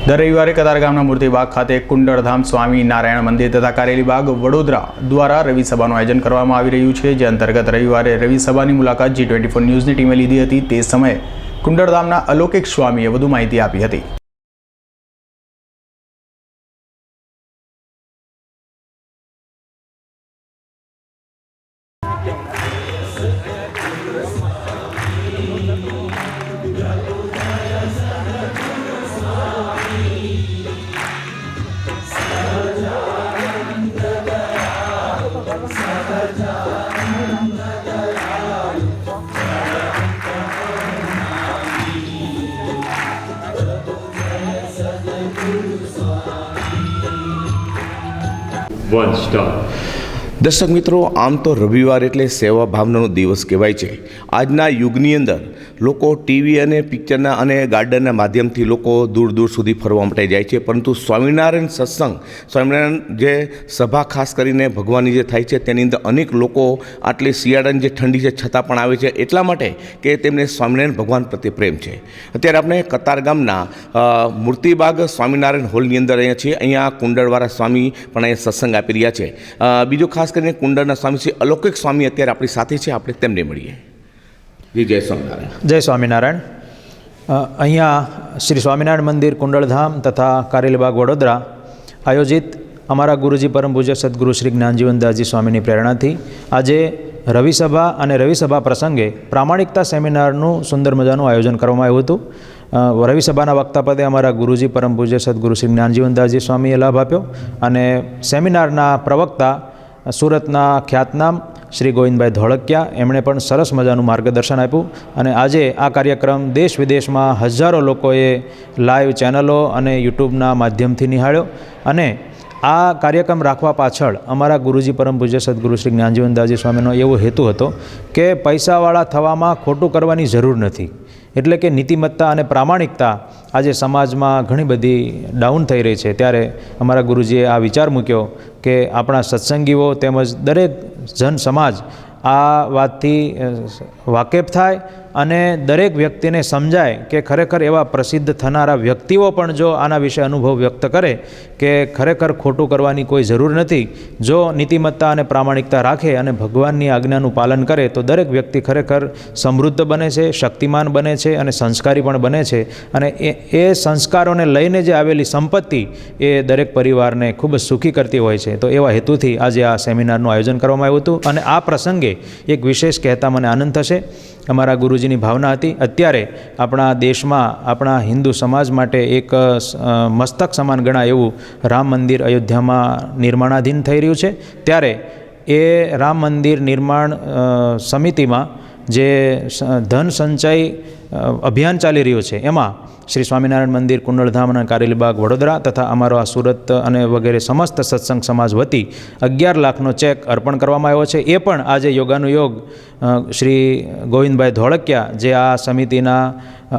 દર રવિવારે કતારગામના મૂર્તિબાગ ખાતે કુંડળધામ સ્વામી નારાયણ મંદિર તથા કારેલીબાગ વડોદરા દ્વારા રવિ સભાનું આયોજન કરવામાં આવી રહ્યું છે, જે અંતર્ગત રવિવારે રવિ સભાની મુલાકાત જી ટ્વેન્ટી ફોર ન્યૂઝની ટીમે લીધી હતી. તે સમયે કુંડળધામના અલૌકિક સ્વામીએ વધુ માહિતી આપી હતી. One stop. દર્શક મિત્રો, આમ તો રવિવાર એટલે સેવા ભાવનાનો દિવસ કહેવાય છે. આજના યુગની અંદર લોકો ટીવી અને પિક્ચરના અને ગાર્ડનના માધ્યમથી લોકો દૂર દૂર સુધી ફરવા માટે જાય છે. પરંતુ સ્વામિનારાયણ સત્સંગ, સ્વામિનારાયણ જે સભા ખાસ કરીને ભગવાનની જે થાય છે, તેની અંદર અનેક લોકો આટલી શિયાળાની જે ઠંડી છે, છતાં પણ આવે છે. એટલા માટે કે તેમને સ્વામિનારાયણ ભગવાન પ્રત્યે પ્રેમ છે. અત્યારે આપણે કતાર ગામના મૂર્તિબાગ સ્વામિનારાયણ હોલની અંદર અહીંયા છીએ. અહીંયા કુંડળવાળા સ્વામી પણ અહીંયા સત્સંગ આપી રહ્યા છે. બીજો ખાસ કરીને કુંડળના સ્વામી શ્રી અલૌકિક સ્વામી અત્યારે આપણી સાથે છે. આપણે તેમને મળીએ. જી, જય સ્વામિનારાયણ. જય સ્વામિનારાયણ. અહીંયા શ્રી સ્વામિનારાયણ મંદિર, કુંડળધામ તથા કારેલીબાગ, વડોદરા આયોજિત અમારા ગુરુજી પરમ પૂજ્ય સદગુરુ શ્રી જ્ઞાનજીવનદાસજી સ્વામીની પ્રેરણાથી આજે રવિસભા અને રવિસભા પ્રસંગે પ્રામાણિકતા સેમિનારનું સુંદર મજાનું આયોજન કરવામાં આવ્યું હતું. રવિસભાના વક્તા પદે અમારા ગુરુજી પરમ પૂજ્ય સદગુરુ શ્રી જ્ઞાનજીવનદાસજી સ્વામીએ લાભ આપ્યો અને સેમિનારના પ્રવક્તા સુરતના ખ્યાતનામ શ્રી ગોવિંદભાઈ ધોળકિયા. એમણે પણ સરસ મજાનું માર્ગદર્શન આપ્યું અને આજે આ કાર્યક્રમ દેશ વિદેશમાં હજારો લોકોએ લાઈવ ચેનલો અને યુટ્યુબના માધ્યમથી નિહાળ્યો અને આ કાર્યક્રમ રાખવા પાછળ અમારા ગુરુજી પરમ પૂજ્ય સદગુરુ શ્રી જ્ઞાનજીવનદાસજી સ્વામીનો એવો હેતુ હતો કે પૈસાવાળા થવામાં ખોટું કરવાની જરૂર નથી. એટલે કે નીતિમત્તા અને પ્રામાણિકતા આજે સમાજમાં ઘણી બધી ડાઉન થઈ રહી છે. ત્યારે અમારા ગુરુજીએ આ વિચાર મૂક્યો કે આપણા સત્સંગીઓ તેમજ દરેક જન સમાજ આ વાતથી વાકેફ થાય અને દરેક વ્યક્તિને સમજાય કે ખરેખર એવા પ્રસિદ્ધ થનારા વ્યક્તિઓ પણ જો આના વિશે અનુભવ વ્યક્ત કરે કે ખરેખર ખોટું કરવાની કોઈ જરૂર નથી, જો નીતિમત્તા અને પ્રામાણિકતા રાખે અને ભગવાનની આજ્ઞાનું પાલન કરે, તો દરેક વ્યક્તિ ખરેખર સમૃદ્ધ બને છે, શક્તિમાન બને છે અને સંસ્કારી પણ બને છે. અને એ એ સંસ્કારોને લઈને જે આવેલી સંપત્તિ એ દરેક પરિવારને ખૂબ જ સુખી કરતી હોય છે. તો એવા હેતુથી આજે આ સેમિનારનું આયોજન કરવામાં આવ્યું હતું અને આ પ્રસંગે એક વિશેષ કહેતા મને આનંદ થશે. અમારા ગુરુજીની ભાવના હતી. અત્યારે આપણા દેશમાં, આપણા હિન્દુ સમાજ માટે એક મસ્તક સમાન ગણાય એવું રામ મંદિર અયોધ્યામાં નિર્માણાધીન થઈ રહ્યું છે. ત્યારે એ રામ મંદિર નિર્માણ સમિતિમાં જે ધન સંચય અભિયાન ચાલી રહ્યું છે. એમાં શ્રી સ્વામિનારાયણ મંદિર, કુંડળધામ અને કારેલીબાગ વડોદરા તથા અમારો આ સુરત અને વગેરે સમસ્ત સત્સંગ સમાજ વતી અગિયાર લાખનો ચેક અર્પણ કરવામાં આવ્યો છે. એ પણ આજે યોગાનુયોગ શ્રી ગોવિંદભાઈ ધોળકિયા જે આ સમિતિના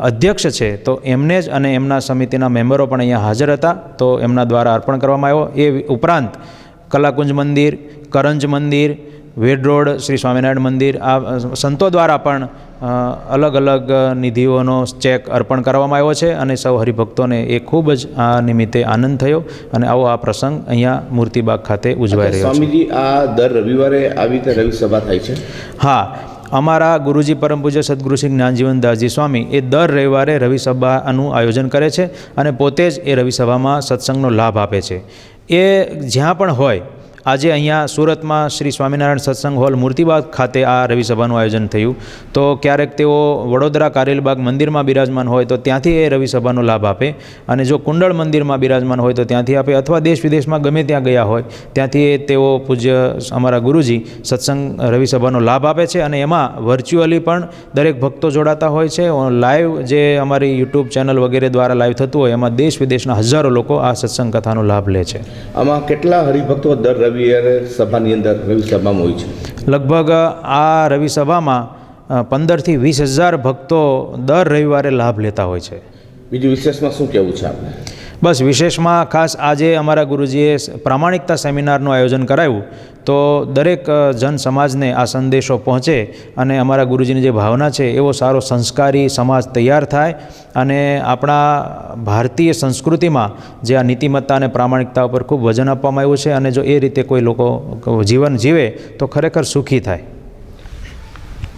અધ્યક્ષ છે, તો એમને જ અને એમના સમિતિના મેમ્બરો પણ અહીંયા હાજર હતા, તો એમના દ્વારા અર્પણ કરવામાં આવ્યો. એ ઉપરાંત કલાકુંજ મંદિર, કરંજ મંદિર વેડ રોડ શ્રી સ્વામિનારાયણ મંદિર આ સંતો દ્વારા પણ અલગ અલગ નિધિઓનો ચેક અર્પણ કરવામાં આવ્યો છે અને સૌ હરિભક્તોને એ ખૂબ જ આ નિમિત્તે આનંદ થયો અને આવો આ પ્રસંગ અહીંયા મૂર્તિબાગ ખાતે ઉજવાઈ રહ્યો છે. સ્વામીજી આ દર રવિવારે આવી રીતે રવિ સભા થાય છે? હા અમારા ગુરુજી પરમ પૂજ્ય સદગુરુ શ્રી જ્ઞાનજીવનદાસજી સ્વામી એ દર રવિવારે રવિસભાનું આયોજન કરે છે અને પોતે જ એ રવિસભામાં સત્સંગનો લાભ આપે છે. એ જ્યાં પણ હોય આજે અહીંયા સુરતમાં શ્રી સ્વામિનારાયણ સત્સંગ હોલ મૂર્તિબાગ ખાતે આ રવિસભાનું આયોજન થયું. તો ક્યારેક તેઓ વડોદરા કારેલબાગ મંદિરમાં બિરાજમાન હોય તો ત્યાંથી એ રવિસભાનો લાભ આપે. અને જો કુંડળ મંદિરમાં બિરાજમાન હોય તો ત્યાંથી આપે. અથવા દેશ વિદેશમાં ગમે ત્યાં ગયા હોય, ત્યાંથી તેઓ પૂજ્ય અમારા ગુરુજી સત્સંગ રવિસભાનો લાભ આપે છે. અને એમાં વર્ચ્યુઅલી પણ દરેક ભક્તો જોડાતા હોય છે. લાઈવ જે અમારી યુટ્યુબ ચેનલ વગેરે દ્વારા લાઈવ થતું હોય, એમાં દેશ વિદેશના હજારો લોકો આ સત્સંગ કથાનો લાભ લે છે. આમાં કેટલા હરિભક્તો દર રવિવારે સભાની અંદર રવિ સભામાં હોય છે. લગભગ આ રવિસભામાં પંદરથી વીસ હજાર ભક્તો દર રવિવારે લાભ લેતા હોય છે. બીજું વિશેષમાં શું કહેવું છે આપણે બસ વિશેષમાં ખાસ આજે અમારા ગુરુજીએ પ્રામાણિકતા સેમિનારનું આયોજન કરાયું તો દરેક જન સમાજને આ સંદેશો પહોંચે અને અમારા ગુરુજીની જે ભાવના છે એવો સારો સંસ્કારી સમાજ તૈયાર થાય અને આપણા ભારતીય સંસ્કૃતિમાં જે આ નીતિમત્તા અને પ્રામાણિકતા ઉપર ખૂબ વજન આપવામાં આવ્યું છે અને જો એ રીતે કોઈ લોકો જીવન જીવે તો ખરેખર સુખી થાય.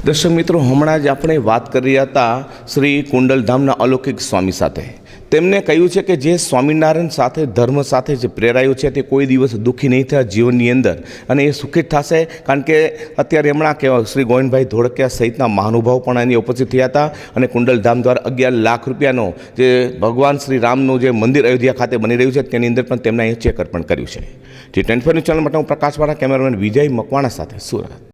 દર્શક મિત્રો, હમણાં જ આપણે વાત કરી હતા શ્રી કુંડલધામના અલૌકિક સ્વામી સાથે. તેમને કહ્યું છે કે જે સ્વામિનારાયણ સાથે, ધર્મ સાથે જે પ્રેરાયું છે તે કોઈ દિવસ દુઃખી નહીં થયા જીવનની અંદર. અને એ સુખી થશે, કારણ કે અત્યારે હમણાં કહેવાય શ્રી ગોવિંદભાઈ ધોળકિયા સહિતના મહાનુભાવ પણ એની ઉપસ્થિત થયા હતા. અને કુંડલધામ દ્વારા અગિયાર લાખ રૂપિયાનો જે ભગવાન શ્રી રામનું જે મંદિર અયોધ્યા ખાતે બની રહ્યું છે, તેની અંદર પણ તેમણે અહીં ચેક અર્પણ કર્યું છે. જે ટ્વેન્ટી ફોર ન્યૂઝ ચેનલ માટે હું પ્રકાશવાળા કેમેરામેન વિજય મકવાણા સાથે સુરત.